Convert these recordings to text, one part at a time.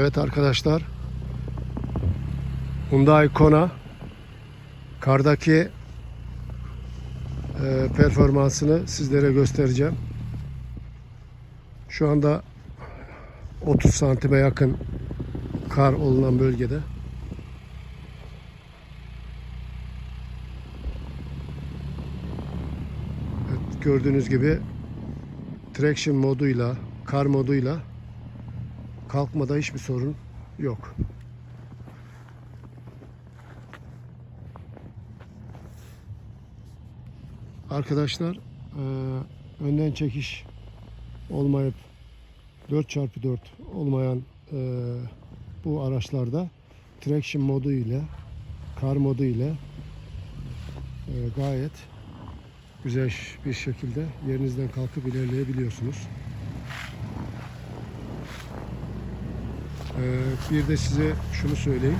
Evet arkadaşlar. Hyundai Kona kardaki e, performansını sizlere göstereceğim. Şu anda 30 santime yakın kar olunan bölgede. Evet, gördüğünüz gibi traction moduyla, kar moduyla kalkmada hiçbir sorun yok. Arkadaşlar eee, önden çekiş olmayıp 4x4 olmayan eee, bu araçlarda traction modu ile kar modu ile eee, gayet güzel bir şekilde yerinizden kalkıp ilerleyebiliyorsunuz. Bir de size şunu söyleyeyim.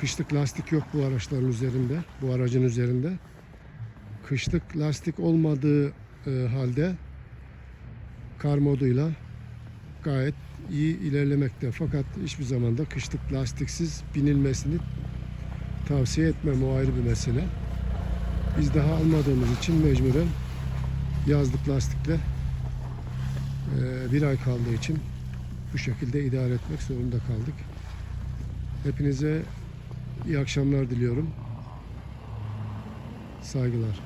Kışlık lastik yok bu araçların üzerinde, bu aracın üzerinde. Kışlık lastik olmadığı e, halde kar moduyla gayet iyi ilerlemekte. Fakat hiçbir zaman da kışlık lastiksiz binilmesini tavsiye etmem. O ayrı bir mesele. Biz daha almadığımız için mecburen yazlık lastikle e, bir ay kaldığı için bu şekilde idare etmek zorunda kaldık. Hepinize iyi akşamlar diliyorum. Saygılar.